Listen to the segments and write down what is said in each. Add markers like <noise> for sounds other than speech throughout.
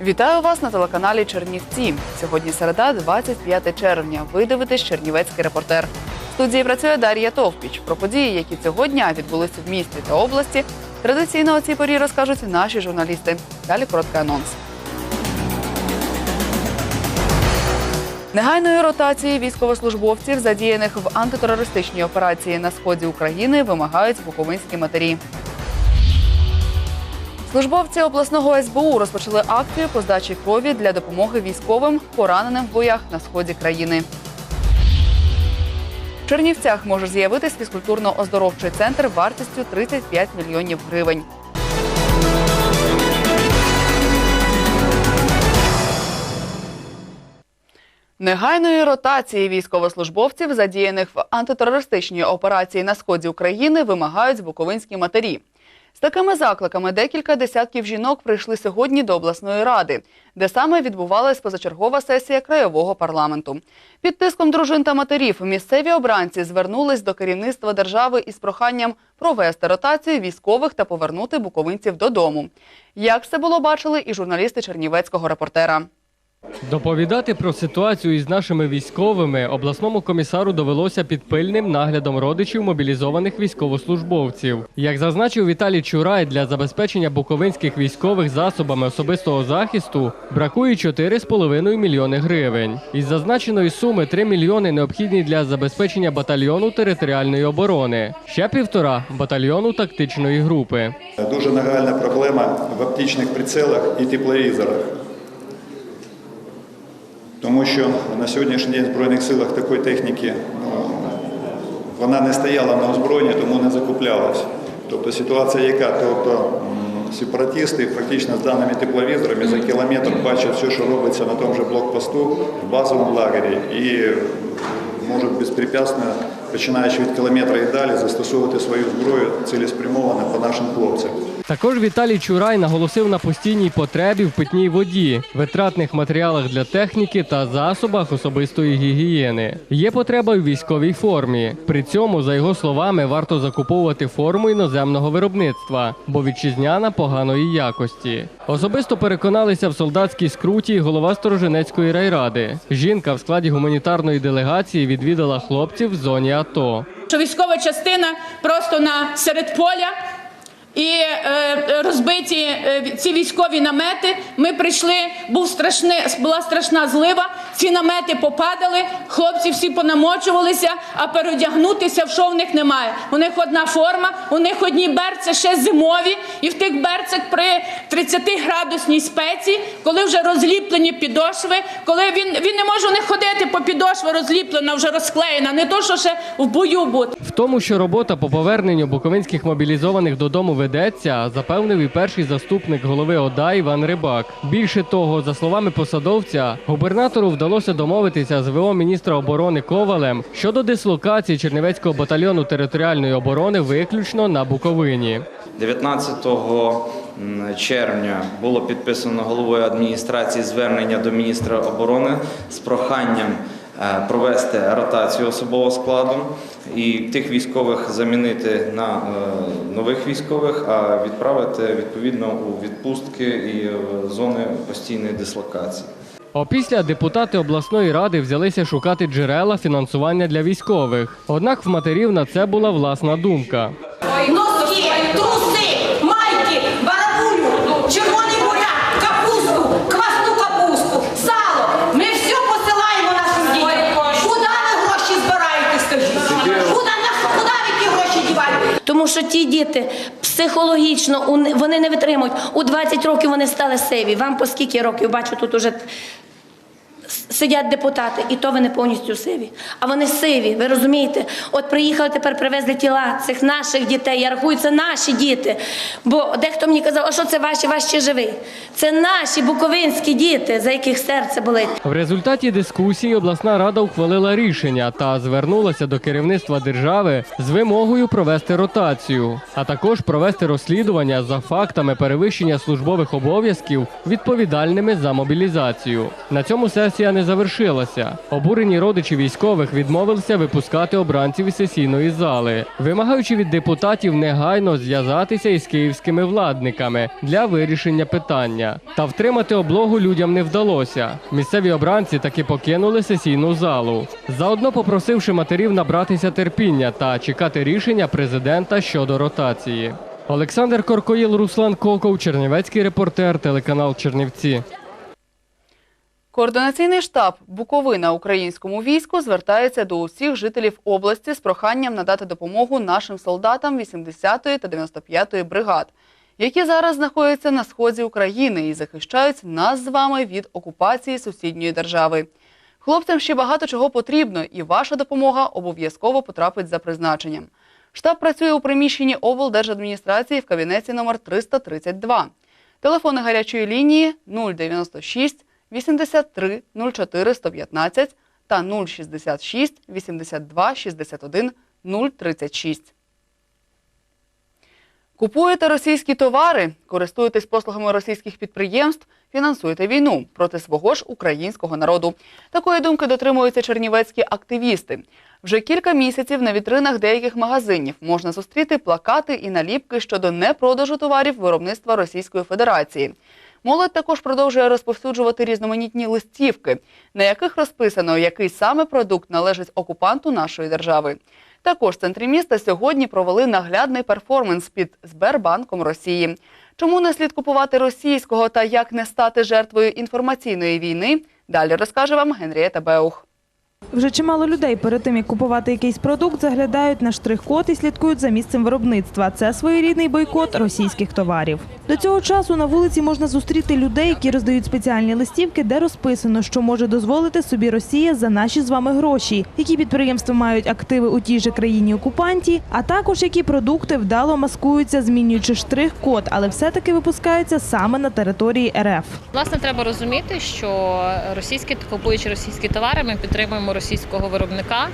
Вітаю вас на телеканалі Чернівці. Сьогодні середа, 25 червня. Ви дивитесь Чернівецький репортер. В студії працює Дар'я Товпіч. Про події, які цього дня відбулися в місті та області. Традиційно у цій порі розкажуть наші журналісти. Далі короткий анонс. Негайної ротації військовослужбовців, задіяних в антитерористичній операції на сході України, вимагають буковинські матері. Службовці обласного СБУ розпочали акцію по здачі крові для допомоги військовим, пораненим в боях на сході країни. В Чернівцях може з'явитись фізкультурно-оздоровчий центр вартістю 35 мільйонів гривень. Негайної ротації військовослужбовців, задіяних в антитерористичній операції на сході України, вимагають буковинські матері. З такими закликами декілька десятків жінок прийшли сьогодні до обласної ради, де саме відбувалась позачергова сесія краєвого парламенту. Під тиском дружин та матерів місцеві обранці звернулись до керівництва держави із проханням провести ротацію військових та повернути буковинців додому. Як це було бачили і журналісти Чернівецького репортера. Доповідати про ситуацію із нашими військовими обласному комісару довелося під пильним наглядом родичів мобілізованих військовослужбовців. Як зазначив Віталій Чурай, для забезпечення буковинських військових засобами особистого захисту бракує 4,5 мільйони гривень. Із зазначеної суми 3 мільйони необхідні для забезпечення батальйону територіальної оборони, ще півтора батальйону тактичної групи. Дуже нагальна проблема в оптичних прицелах і тепловізорах. Тому що на сьогоднішній день в Збройних силах такої техніки ну, вона не стояла на озброєнні, тому не закуплялась. Тобто ситуація яка? Тобто сепаратисти фактично з даними тепловізорами за кілометр бачать все, що робиться на тому же блокпосту в базовому лагері і можуть безпрепятственно, починаючи від кілометра і далі, застосовувати свою зброю цілеспрямовано по нашим хлопцям. Також Віталій Чурай наголосив на постійній потребі в питній воді, витратних матеріалах для техніки та засобах особистої гігієни. Є потреба в військовій формі. При цьому, за його словами, варто закуповувати форму іноземного виробництва, бо вітчизняна поганої якості. Особисто переконалися в солдатській скруті голова Сторожинецької райради. Жінка в складі гуманітарної делегації відвідала хлопців в зоні АТО. що військова частина просто на серед поля. І е, розбиті е, ці військові намети. Ми прийшли, був страшний, була страшна злива. Ці намети попадали, хлопці всі понамочувалися, а переодягнутися в що в них немає. У них одна форма, у них одні берці ще зимові, і в тих берцях при 30-градусній спеці, коли вже розліплені підошви, коли він, він не може у них ходити по підошві розліплена, вже розклеєна, не то, що ще в бою бути. В тому, що робота по поверненню буковинських мобілізованих додому ведеться, запевнив і перший заступник голови ОДА Іван Рибак. Більше того, за словами посадовця, губернатору вдалося домовитися з ВО міністра оборони Ковалем щодо дислокації Чернівецького батальйону територіальної оборони виключно на Буковині. 19 червня було підписано головою адміністрації звернення до міністра оборони з проханням е, провести ротацію особового складу і тих військових замінити на е, нових військових, а відправити відповідно у відпустки і зони постійної дислокації. Опісля депутати обласної ради взялися шукати джерела фінансування для військових. Однак в матерів на це була власна думка. Носки, труси, майки, барабулю, червоний буряк, капусту, квасну капусту, сало. Ми все посилаємо нашим дітям. Куди ви гроші збираєте, скажіть? Куди, на, куди ви ті гроші діваєте? Тому що ті діти психологічно вони не витримують. У 20 років вони стали сиві. Вам по скільки років бачу тут уже сидять депутати, і то вони повністю сиві. А вони сиві, ви розумієте? От приїхали тепер, привезли тіла цих наших дітей. Я рахую, це наші діти. Бо дехто мені казав, а що це ваші, ваші живі? Це наші буковинські діти, за яких серце болить. В результаті дискусії обласна рада ухвалила рішення та звернулася до керівництва держави з вимогою провести ротацію, а також провести розслідування за фактами перевищення службових обов'язків відповідальними за мобілізацію. На цьому дискусія не завершилася. Обурені родичі військових відмовилися випускати обранців із сесійної зали, вимагаючи від депутатів негайно зв'язатися із київськими владниками для вирішення питання. Та втримати облогу людям не вдалося. Місцеві обранці таки покинули сесійну залу, заодно попросивши матерів набратися терпіння та чекати рішення президента щодо ротації. Олександр Коркоїл, Руслан Коков, Чернівецький репортер, телеканал Чернівці. Координаційний штаб Буковина українському війську звертається до усіх жителів області з проханням надати допомогу нашим солдатам 80-ї та 95-ї бригад, які зараз знаходяться на сході України і захищають нас з вами від окупації сусідньої держави. Хлопцям ще багато чого потрібно, і ваша допомога обов'язково потрапить за призначенням. Штаб працює у приміщенні облдержадміністрації в кабінеті номер 332. Телефони гарячої лінії 096 83 04 115 та 066 82 61 036. Купуєте російські товари, користуєтесь послугами російських підприємств, фінансуєте війну проти свого ж українського народу. Такої думки дотримуються чернівецькі активісти. Вже кілька місяців на вітринах деяких магазинів можна зустріти плакати і наліпки щодо непродажу товарів виробництва Російської Федерації. Молодь також продовжує розповсюджувати різноманітні листівки, на яких розписано, який саме продукт належить окупанту нашої держави. Також в центрі міста сьогодні провели наглядний перформанс під Сбербанком Росії. Чому не слід купувати російського та як не стати жертвою інформаційної війни? Далі розкаже вам Генрієта Беух. Вже чимало людей перед тим, як купувати якийсь продукт, заглядають на штрих-код і слідкують за місцем виробництва. Це своєрідний бойкот російських товарів. До цього часу на вулиці можна зустріти людей, які роздають спеціальні листівки, де розписано, що може дозволити собі Росія за наші з вами гроші, які підприємства мають активи у тій же країні окупанті, а також які продукти вдало маскуються, змінюючи штрих-код, але все-таки випускаються саме на території РФ. Власне, треба розуміти, що російські купуючи російські товари, ми підтримуємо російського виробника.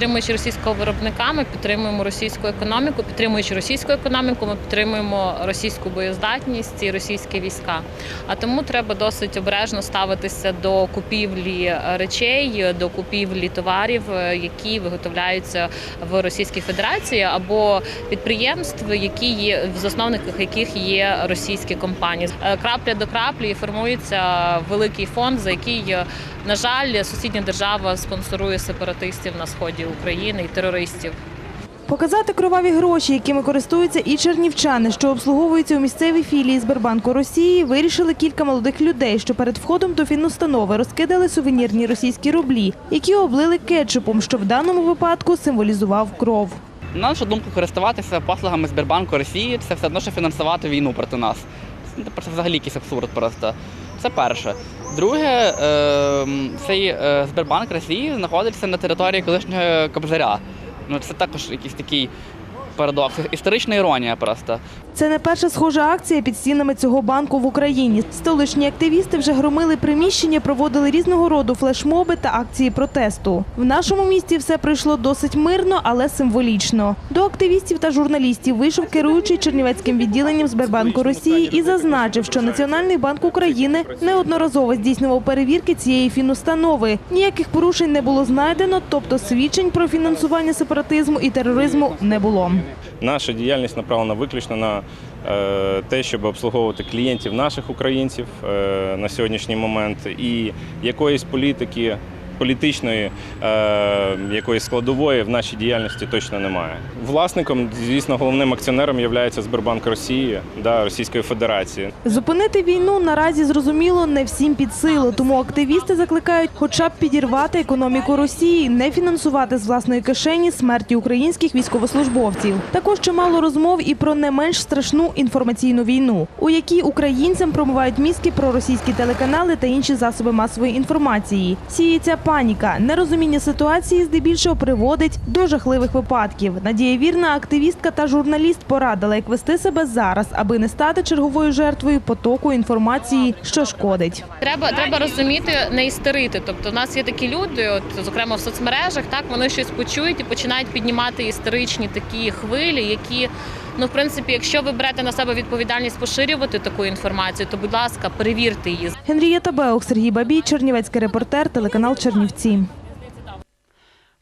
Підтримуючи російського виробника, ми підтримуємо російську економіку. Підтримуючи російську економіку, ми підтримуємо російську боєздатність і російські війська. А тому треба досить обережно ставитися до купівлі речей, до купівлі товарів, які виготовляються в Російській Федерації або підприємств, які є в засновниках яких є російські компанії. Е, Крапля до краплі формується великий фонд, за який, е, на жаль, сусідня держава спонсорує сепаратистів на сході України і терористів. Показати кроваві гроші, якими користуються і чернівчани, що обслуговуються у місцевій філії Сбербанку Росії, вирішили кілька молодих людей, що перед входом до фінустанови розкидали сувенірні російські рублі, які облили кетчупом, що в даному випадку символізував кров. На нашу думку, користуватися послугами Сбербанку Росії це все одно, що фінансувати війну проти нас. Це взагалі якийсь абсурд просто. Це перше. Друге, е, цей е, Сбербанк Росії знаходиться на території колишнього Кобзаря. Ну це також якийсь такий парадокс, історична іронія просто. Це не перша схожа акція під стінами цього банку в Україні. Столичні активісти вже громили приміщення, проводили різного роду флешмоби та акції протесту. В нашому місті все пройшло досить мирно, але символічно. До активістів та журналістів вийшов керуючий Чернівецьким відділенням Сбербанку Росії і зазначив, що Національний банк України неодноразово здійснював перевірки цієї фінустанови. Ніяких порушень не було знайдено, тобто свідчень про фінансування сепаратизму і тероризму не було. Наша діяльність направлена виключно на е, те, щоб обслуговувати клієнтів наших українців е, на сьогоднішній момент, і якоїсь політики. Політичної е, якоїсь складової в нашій діяльності точно немає. Власником, звісно, головним акціонером є Сбербанк Росії да, Російської Федерації. Зупинити війну наразі зрозуміло не всім під силу, тому активісти закликають хоча б підірвати економіку Росії, не фінансувати з власної кишені смерті українських військовослужбовців. Також чимало розмов і про не менш страшну інформаційну війну, у якій українцям промивають мізки про російські телеканали та інші засоби масової інформації. Сіється паніка, нерозуміння ситуації здебільшого приводить до жахливих випадків. Надія вірна, активістка та журналіст порадила, як вести себе зараз, аби не стати черговою жертвою потоку інформації, що шкодить. Треба треба розуміти, не істерити. Тобто, у нас є такі люди, от зокрема в соцмережах, так вони щось почують і починають піднімати істеричні такі хвилі, які Ну, в принципі, якщо ви берете на себе відповідальність поширювати таку інформацію, то будь ласка, перевірте її. Генрієта Беух, Сергій Бабій, Чернівецький репортер, телеканал Чернівці.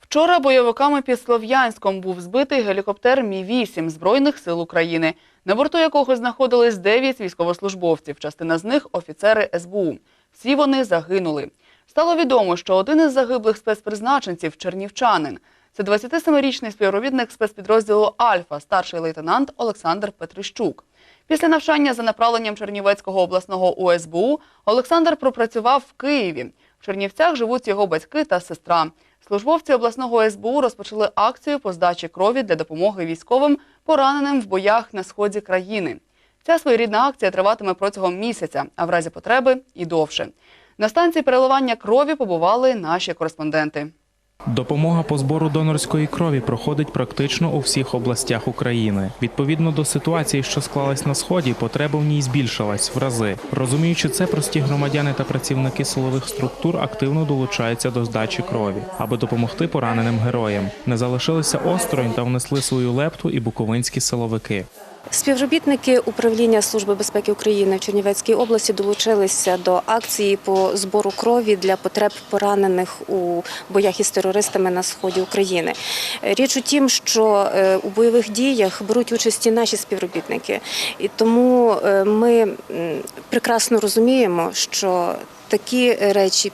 Вчора бойовиками під Слов'янськом був збитий гелікоптер Мі-8 Збройних сил України, на борту якого знаходились 9 військовослужбовців, частина з них – офіцери СБУ. Всі вони загинули. Стало відомо, що один із загиблих спецпризначенців – чернівчанин. Це 27-річний співробітник спецпідрозділу «Альфа», старший лейтенант Олександр Петрищук. Після навчання за направленням Чернівецького обласного УСБУ Олександр пропрацював в Києві. В Чернівцях живуть його батьки та сестра. Службовці обласного СБУ розпочали акцію по здачі крові для допомоги військовим, пораненим в боях на сході країни. Ця своєрідна акція триватиме протягом місяця, а в разі потреби і довше. На станції переливання крові побували наші кореспонденти. Допомога по збору донорської крові проходить практично у всіх областях України. Відповідно до ситуації, що склалась на сході, потреба в ній збільшилась в рази. Розуміючи це, прості громадяни та працівники силових структур активно долучаються до здачі крові, аби допомогти пораненим героям. Не залишилися осторонь та внесли свою лепту і буковинські силовики. Співробітники управління Служби безпеки України в Чернівецькій області долучилися до акції по збору крові для потреб поранених у боях із терористами на сході України. Річ у тім, що е, у бойових діях беруть участь і наші співробітники, і тому е, ми прекрасно розуміємо, що такі речі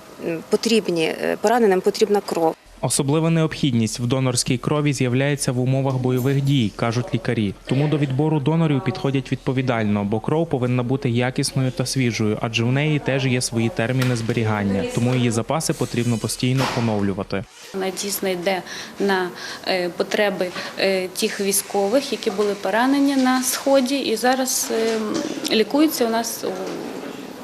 потрібні е, пораненим потрібна кров. Особлива необхідність в донорській крові з'являється в умовах бойових дій, кажуть лікарі. Тому до відбору донорів підходять відповідально, бо кров повинна бути якісною та свіжою, адже в неї теж є свої терміни зберігання, тому її запаси потрібно постійно поновлювати. Вона дійсно йде на е, потреби е, тих військових, які були поранені на сході, і зараз е, лікуються у нас у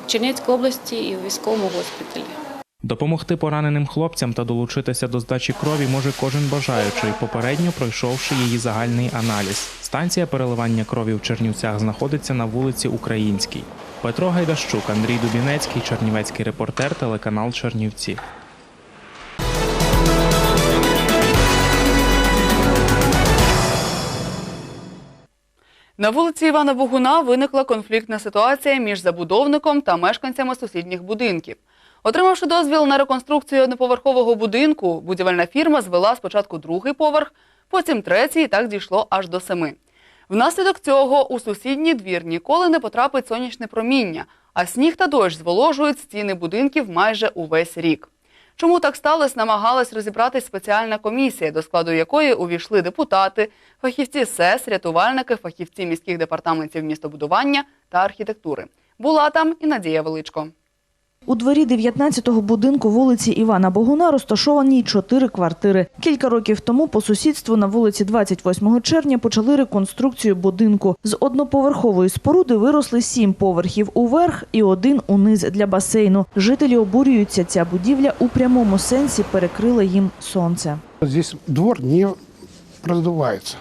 Чернівецькій області і у військовому госпіталі. Допомогти пораненим хлопцям та долучитися до здачі крові може кожен бажаючий, попередньо пройшовши її загальний аналіз. Станція переливання крові в Чернівцях знаходиться на вулиці Українській. Петро Гайдащук, Андрій Дубінецький, Чернівецький репортер, телеканал Чернівці. На вулиці Івана Богуна виникла конфліктна ситуація між забудовником та мешканцями сусідніх будинків. Отримавши дозвіл на реконструкцію одноповерхового будинку, будівельна фірма звела спочатку другий поверх, потім третій, і так дійшло аж до семи. Внаслідок цього у сусідній двір ніколи не потрапить сонячне проміння, а сніг та дощ зволожують стіни будинків майже увесь рік. Чому так сталося, намагалась розібратись спеціальна комісія, до складу якої увійшли депутати, фахівці СЕС, рятувальники, фахівці міських департаментів містобудування та архітектури. Була там і Надія Величко. У дворі 19-го будинку вулиці Івана Богуна розташовані чотири квартири. Кілька років тому по сусідству на вулиці 28 червня почали реконструкцію будинку. З одноповерхової споруди виросли сім поверхів уверх і один униз для басейну. Жителі обурюються, ця будівля у прямому сенсі перекрила їм сонце. Здесь двор не продувается.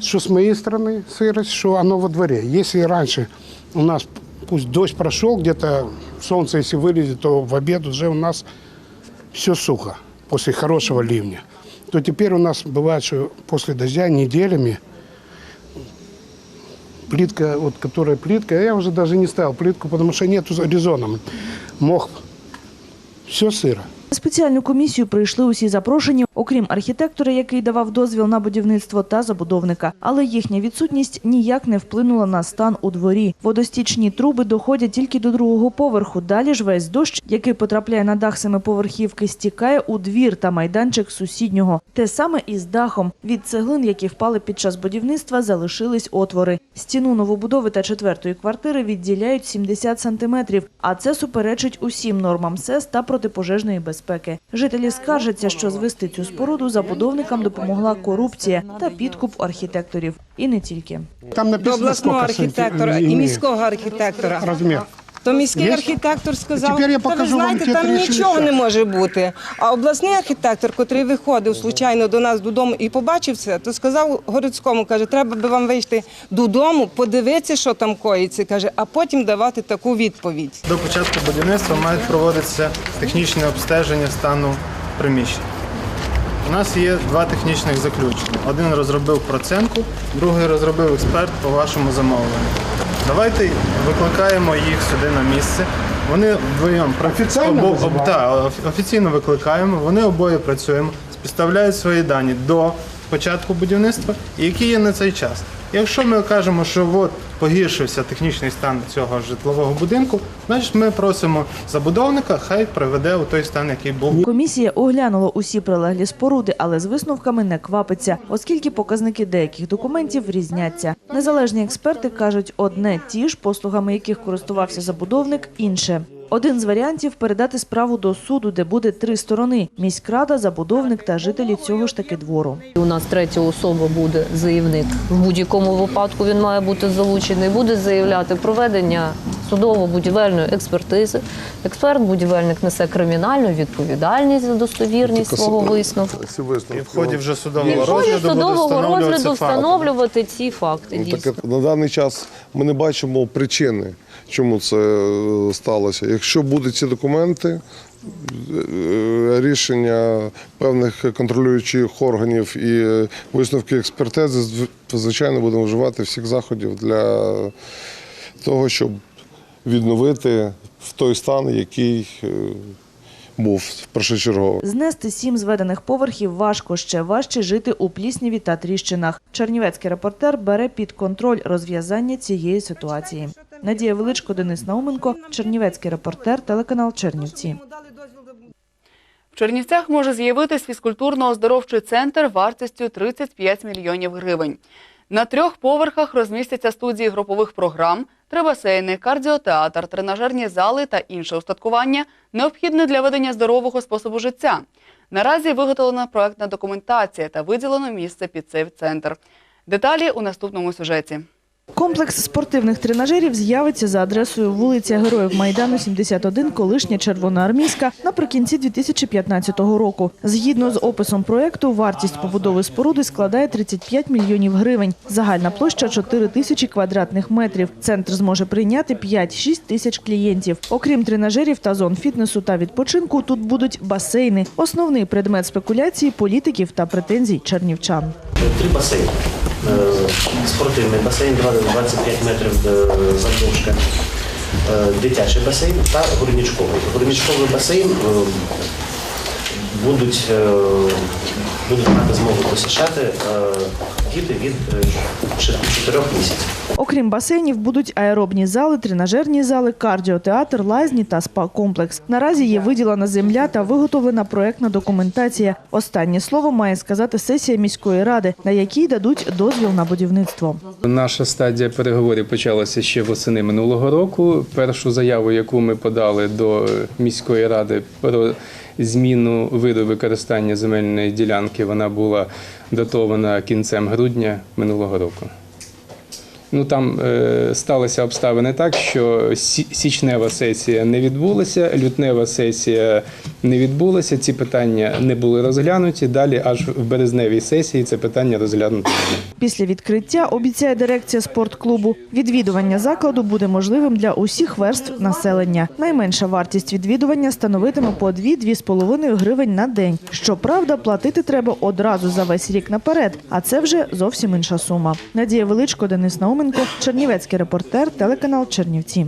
Что с моей стороны сырость, что оно во дворе. Если раньше у нас, пусть дождь прошел, где-то солнце если вылезет, то в обед уже у нас все сухо после хорошего ливня. То теперь у нас бывает, что после дождя неделями плитка, вот которая плитка, я уже даже не ставил плитку, потому что нету резона. Мох, все сыро. Спеціальну комісію прийшли усі запрошені, окрім архітектора, який давав дозвіл на будівництво, та забудовника. Але їхня відсутність ніяк не вплинула на стан у дворі. Водостічні труби доходять тільки до другого поверху. Далі ж весь дощ, який потрапляє на дах семиповерхівки, стікає у двір та майданчик сусіднього. Те саме і з дахом. Від цеглин, які впали під час будівництва, залишились отвори. Стіну новобудови та четвертої квартири відділяють 70 сантиметрів, а це суперечить усім нормам СЕС та протипожежної безпеки. Жителі скаржаться, що звести цю споруду забудовникам допомогла корупція та підкуп архітекторів. І не тільки. Там до написано, обласного архітектора і міського архітектора. размер. То міський Є? архітектор сказав, Тепер я ви покажу вам знаєте, ті там три нічого шістдесят». не може бути. А обласний архітектор, котрий виходив случайно до нас додому і побачив це, то сказав городському, каже, треба би вам вийти додому, подивитися, що там коїться, каже, а потім давати таку відповідь. До початку будівництва мають проводитися технічне обстеження стану приміщень. У нас є два технічних заключення. Один розробив проценку, другий розробив експерт по вашому замовленню. Давайте викликаємо їх сюди на місце. Вони вдвоєм Офіційно обо- визиваємо? так, оф- офіційно викликаємо. Вони обоє працюємо, співставляють свої дані до початку будівництва, і які є на цей час. Якщо ми кажемо, що от погіршився технічний стан цього житлового будинку, значить ми просимо забудовника, хай приведе у той стан, який був. Комісія оглянула усі прилеглі споруди, але з висновками не квапиться, оскільки показники деяких документів різняться. Незалежні експерти кажуть одне ті ж, послугами яких користувався забудовник, інше. Один з варіантів передати справу до суду, де буде три сторони: міськрада, забудовник та жителі цього ж таки двору. У нас третя особа буде заявник. В будь-якому випадку він має бути залучений. Буде заявляти проведення судово-будівельної експертизи. Експерт будівельник несе кримінальну відповідальність за достовірність свого висновку. І в ході вже судового розгляду судового розгляду встановлювати ці факти. Ну, Дійсно. Так на даний час ми не бачимо причини, чому це е, сталося. Якщо будуть ці документи, е, рішення певних контролюючих органів і е, висновки експертизи, звичайно, будемо вживати всіх заходів для того, щоб відновити в той стан, який е, був першочергово. Знести сім зведених поверхів важко, ще важче жити у плісняві та тріщинах. Чернівецький репортер бере під контроль розв'язання цієї ситуації. Надія Величко, Денис Науменко, Чернівецький репортер, телеканал Чернівці. В Чернівцях може з'явитись фізкультурно-оздоровчий центр вартістю 35 мільйонів гривень. На трьох поверхах розмістяться студії групових програм, три басейни, кардіотеатр, тренажерні зали та інше устаткування, необхідне для ведення здорового способу життя. Наразі виготовлена проектна документація та виділено місце під цей центр. Деталі у наступному сюжеті. Комплекс спортивних тренажерів з'явиться за адресою вулиця Героїв Майдану, 71, колишня Червоноармійська, наприкінці 2015 року. Згідно з описом проєкту, вартість побудови споруди складає 35 мільйонів гривень. Загальна площа 4 тисячі квадратних метрів. Центр зможе прийняти 5-6 тисяч клієнтів. Окрім тренажерів та зон фітнесу та відпочинку, тут будуть басейни. Основний предмет спекуляції політиків та претензій чернівчан. Три басейни. Е, Спортивний басейн 25 метрів е, завдовжки, е, дитячий басейн та горнічковий. Горнічковий басейн будуть, будуть мати змогу посещати е, діти від 4 місяців. Окрім басейнів, будуть аеробні зали, тренажерні зали, кардіотеатр, лазні та спа-комплекс. Наразі є виділена земля та виготовлена проектна документація. Останнє слово має сказати сесія міської ради, на якій дадуть дозвіл на будівництво. Наша стадія переговорів почалася ще восени минулого року. Першу заяву, яку ми подали до міської ради про зміну виду використання земельної ділянки, вона була датована кінцем грудня минулого року. Ну там е, сталися обставини так, що сі- січнева сесія не відбулася, лютнева сесія не відбулася. Ці питання не були розглянуті. Далі, аж в березневій сесії, це питання розглянуто. Після відкриття обіцяє дирекція спортклубу. Відвідування закладу буде можливим для усіх верств населення. Найменша вартість відвідування становитиме по 2-2,5 гривень на день. Щоправда, платити треба одразу за весь рік наперед, а це вже зовсім інша сума. Надія Величко, Денис Науменко, Чернівецький репортер, телеканал Чернівці.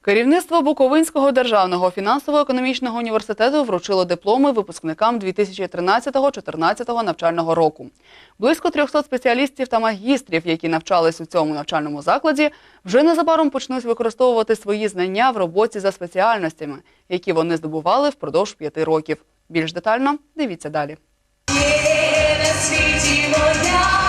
Керівництво Буковинського державного фінансово-економічного університету вручило дипломи випускникам 2013-2014 навчального року. Близько 300 спеціалістів та магістрів, які навчались у цьому навчальному закладі, вже незабаром почнуть використовувати свої знання в роботі за спеціальностями, які вони здобували впродовж п'яти років. Більш детально дивіться далі. на світі моя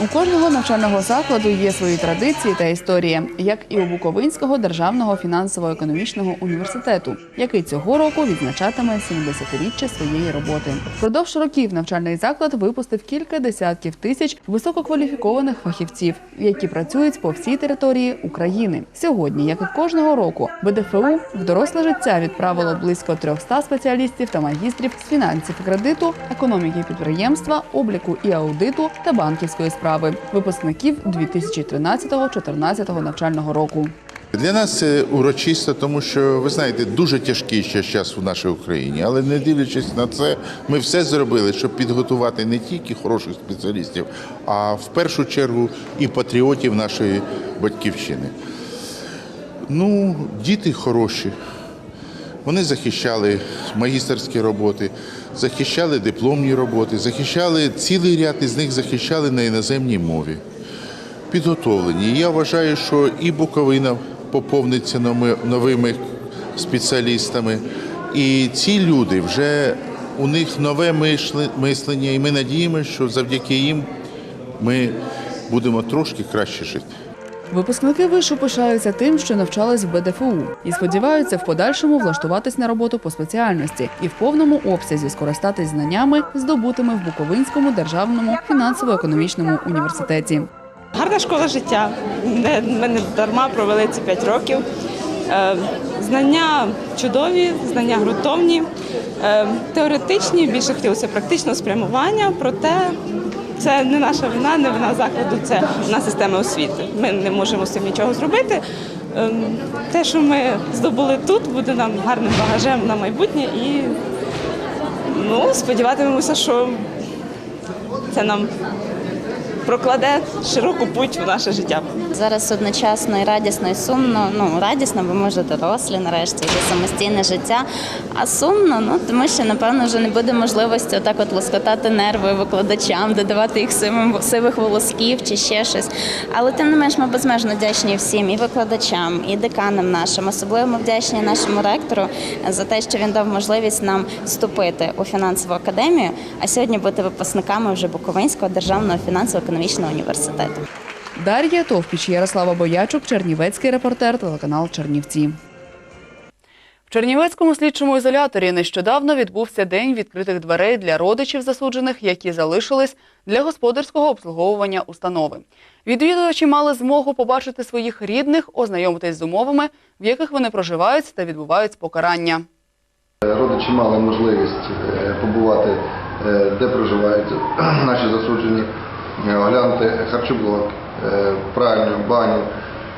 У кожного навчального закладу є свої традиції та історія, як і у Буковинського державного фінансово-економічного університету, який цього року відзначатиме 70-річчя своєї роботи. Впродовж років навчальний заклад випустив кілька десятків тисяч висококваліфікованих фахівців, які працюють по всій території України. Сьогодні, як і кожного року, БДФУ в доросле життя відправило близько 300 спеціалістів та магістрів з фінансів кредиту, економіки підприємства, обліку і аудиту та банківської справи випускників 2013-2014 навчального року. Для нас це урочисто, тому що ви знаєте, дуже тяжкий ще час в нашій Україні. Але не дивлячись на це, ми все зробили, щоб підготувати не тільки хороших спеціалістів, а в першу чергу і патріотів нашої батьківщини. Ну, діти хороші. Вони захищали магістерські роботи, захищали дипломні роботи, захищали цілий ряд із них захищали на іноземній мові. Підготовлені. Я вважаю, що і Буковина поповниться новими- спеціалістами. І ці люди вже у них нове мислення, і ми надіємося, що завдяки їм ми будемо трошки краще жити. Випускники вишу пишаються тим, що навчались в БДФУ, і сподіваються в подальшому влаштуватись на роботу по спеціальності і в повному обсязі скористатись знаннями, здобутими в Буковинському державному фінансово-економічному університеті. Гарна школа життя. Ми дарма провели ці 5 років. Е, Знання чудові, знання ґрунтовні, е, теоретичні, більше хотілося практичного спрямування, проте це не наша вина, не вина закладу, це вина системи освіти. Ми не можемо з цим нічого зробити. Ем, Те, що ми здобули тут, буде нам гарним багажем на майбутнє і ну, сподіватимемося, що це нам прокладе широку путь в наше життя. Зараз одночасно і радісно, і сумно. Ну, радісно, бо ми вже дорослі, нарешті, вже самостійне життя. А сумно, ну тому що напевно вже не буде можливості отак от лоскотати нерви викладачам, додавати їх сивим сивих волосків чи ще щось. Але тим не менш ми безмежно вдячні всім і викладачам, і деканам нашим. Особливо ми вдячні нашому ректору за те, що він дав можливість нам вступити у фінансову академію, а сьогодні бути випускниками вже Буковинського державного фінансово-економічного університету. Дар'я Товпіч, Ярослава Боячук, Чернівецький репортер, телеканал Чернівці. В Чернівецькому слідчому ізоляторі нещодавно відбувся день відкритих дверей для родичів засуджених, які залишились для господарського обслуговування установи. Відвідувачі мали змогу побачити своїх рідних, ознайомитись з умовами, в яких вони проживають та відбувають покарання. Родичі мали можливість е, побувати, е, де проживають <clears throat> наші засуджені, оглянути харчоблок, е, пральню, баню,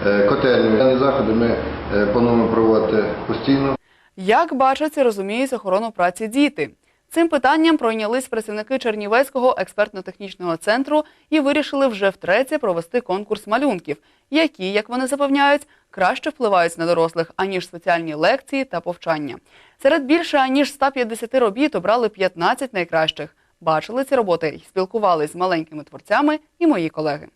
е, котельню. Дані заходи ми е, плануємо проводити постійно. Як бачать і розуміють охорону праці діти? Цим питанням пройнялись працівники Чернівецького експертно-технічного центру і вирішили вже втретє провести конкурс малюнків, які, як вони запевняють, краще впливають на дорослих, аніж спеціальні лекції та повчання. Серед більше аніж 150 робіт обрали 15 найкращих. Бачили ці роботи і спілкувалися з маленькими творцями і мої колеги.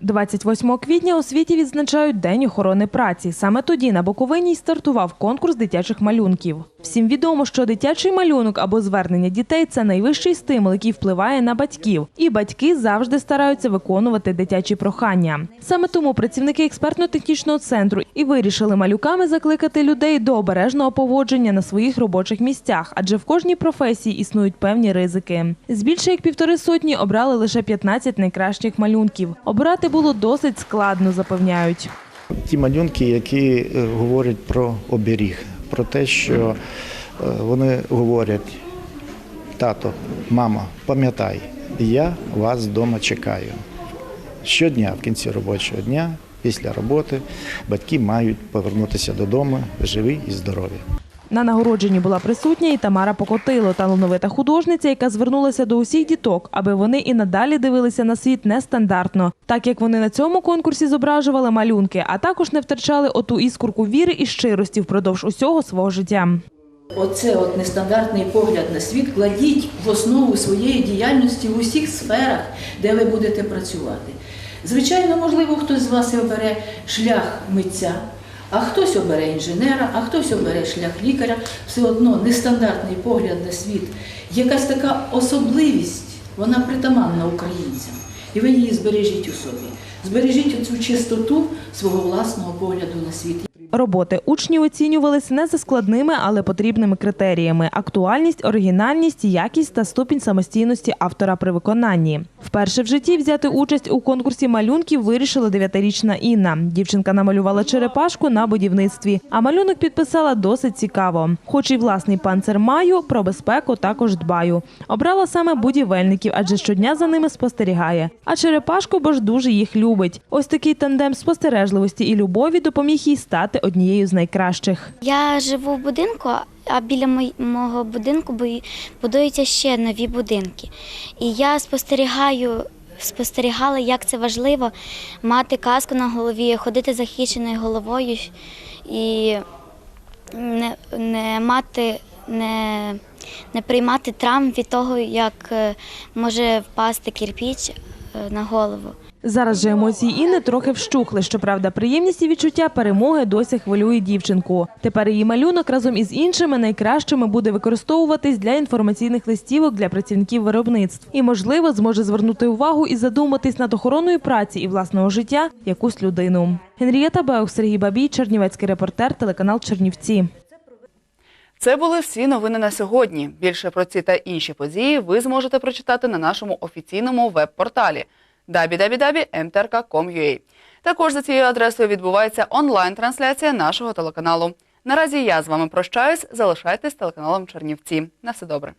28 квітня у світі відзначають День охорони праці. Саме тоді на Буковині й стартував конкурс дитячих малюнків. Всім відомо, що дитячий малюнок або звернення дітей це найвищий стимул, який впливає на батьків. І батьки завжди стараються виконувати дитячі прохання. Саме тому працівники експертно-технічного центру і вирішили малюками закликати людей до обережного поводження на своїх робочих місцях, адже в кожній професії існують певні ризики. З більше як півтори сотні обрали лише 15 найкращих малюнків. Обирати було досить складно, запевняють. Ті малюнки, які е, говорять про оберіг, про те, що е, вони говорять, тато, мама, пам'ятай, я вас вдома чекаю. Щодня, в кінці робочого дня, після роботи, батьки мають повернутися додому живі і здорові. На нагородженні була присутня і Тамара Покотило, талановита художниця, яка звернулася до усіх діток, аби вони і надалі дивилися на світ нестандартно, так як вони на цьому конкурсі зображували малюнки, а також не втрачали оту іскорку віри і щирості впродовж усього свого життя. Оце от нестандартний погляд на світ кладіть в основу своєї діяльності в усіх сферах, де ви будете працювати. Звичайно, можливо, хтось з вас обере шлях митця, а хтось обере інженера, а хтось обере шлях лікаря. Все одно нестандартний погляд на світ, якась така особливість, вона притаманна українцям. і ви її збережіть у собі. Збережіть оцю чистоту свого власного погляду на світ. Роботи учнів оцінювались не за складними, але потрібними критеріями: актуальність, оригінальність, якість та ступінь самостійності автора при виконанні. Вперше в житті взяти участь у конкурсі малюнків вирішила дев'ятирічна Інна. Дівчинка намалювала черепашку на будівництві, а малюнок підписала досить цікаво. Хоч і власний панцир маю, про безпеку також дбаю. Обрала саме будівельників, адже щодня за ними спостерігає. А черепашку, бо ж дуже їх любить. Ось такий тандем спостережливості і любові допоміг їй стати однією з найкращих. Я живу в будинку, а біля мого будинку бу- будуються ще нові будинки. І я спостерігаю, спостерігала, як це важливо мати каску на голові, ходити захищеною головою і не, не мати, не, не приймати травм від того, як е, може впасти кирпіч е, на голову. Зараз же емоції Інни трохи вщухли. Щоправда, приємність і відчуття перемоги досі хвилює дівчинку. Тепер її малюнок разом із іншими найкращими буде використовуватись для інформаційних листівок для працівників виробництв. І, можливо, зможе звернути увагу і задуматись над охороною праці і власного життя якусь людину. Генрієта Беух, Сергій Бабій, Чернівецький репортер, телеканал Чернівці. Це були всі новини на сьогодні. Більше про ці та інші події ви зможете прочитати на нашому офіційному веб-порталі www.mtrk.com.ua. Також за цією адресою відбувається онлайн-трансляція нашого телеканалу. Наразі я з вами прощаюсь. Залишайтесь телеканалом Чернівці. На все добре.